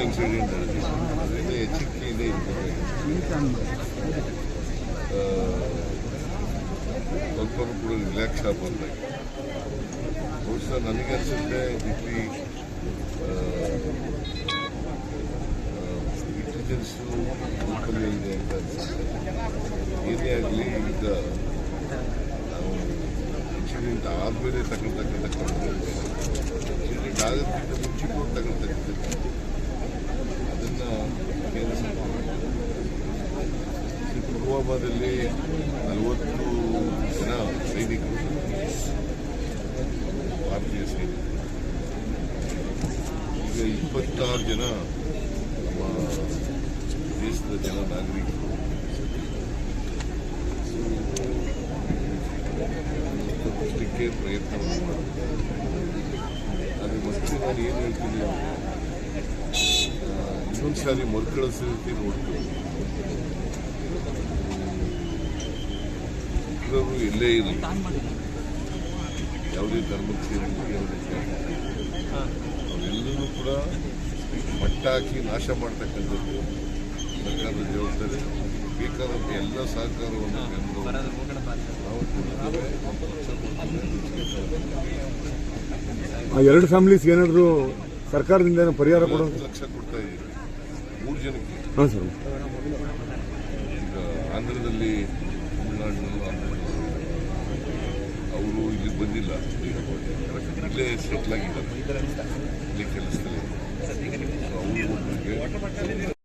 Incident ನಡೆದಿದೆ ಎಚ್ಚರಿಕೆಯಿಂದ ಇರ್ಬೇಕು ಸ್ವಲ್ಪನೂ ಕೂಡ ರಿಲ್ಯಾಕ್ಸ್ ಆಗಬಾರ್ದಾಗಿ ಬಹುಶಃ ನನಗೆ ಅನಿಸುತ್ತೆ ಇಲ್ಲಿ ಇಂಟೆಲಿಜೆನ್ಸು ಕಮ್ಮಿ ಇದೆ ಅಂತ ಅನಿಸುತ್ತೆ ಏನೇ ಆಗಲಿ ಈಗ ನಾವು ಇನ್ಸಿಡೆಂಟ್ ಆದಮೇಲೆ ತಗೊಳ್ತಕ್ಕಂಥ ಕ್ರಮಗಳಿದೆ ಇನ್ಸಿಡೆಂಟ್ ಆಗೋದಕ್ಕಿಂತ ಮುಂಚಿತವಾಗಿ ತಗೊಳ್ತಕ್ಕಂಥ ಪುಲ್ವಾಮಾದಲ್ಲಿ ನಲವತ್ತು ಜನ ಸೈನಿಕರು, ಭಾರತೀಯ ಸೈನಿಕರು. ಈಗ ಇಪ್ಪತ್ತಾರು ಜನ ನಮ್ಮ ದೇಶದ ಜನ ನಾಗರಿಕರು. ತಪ್ಪಿಸಲಿಕ್ಕೆ ಪ್ರಯತ್ನವನ್ನು ಮಾಡಿದ್ದಾರೆ ಆದರೆ ಮತ್ತೆ ನಾನು ಏನು ಹೇಳ್ತೀನಿ ಇನ್ನೊಂದು ಸಾರಿ ಮರುಕಳಿಸಲಿಕ್ಕೆ ನೋಡ್ತೀವಿ. ಉಗ್ರರು ಎಲ್ಲೇ ಇರಲಿ ಯಾವುದೇ ಧರ್ಮಕ್ಕೆ ಅವರೆಲ್ಲರೂ ಕೂಡ ಮಟ್ಟಾಕಿ ನಾಶ ಮಾಡ್ತಕ್ಕಂಥದ್ದು ಸರ್ಕಾರದ ಜವಾಬ್ದಾರಿ. ಬೇಕಾದಂಥ ಎಲ್ಲ ಸಹಕಾರವನ್ನು ನಾವು ಕೊಡ್ತೇವೆ ಎರಡು ಫ್ಯಾಮಿಲೀಸ್ ಏನಾದರೂ ಸರ್ಕಾರದಿಂದ ಏನೋ ಪರಿಹಾರ ಕೊಡೋದು? ಲಕ್ಷ ಕೊಡ್ತಾ ಇದ್ದೀವಿ. ಮೂರು ಜನಕ್ಕೆ. ಹಾಂ ಸರ್. ಆಂಧ್ರದಲ್ಲಿ ತಮಿಳುನಾಡು ಅವರು ಇಲ್ಲಿ ಬಂದಿಲ್ಲ. ಇಲ್ಲೇ ಸೆಟ್ಲ್ ಆಗಿದ್ದಾರೆ. ಇಲ್ಲಿ ಕೆಲಸದಲ್ಲಿ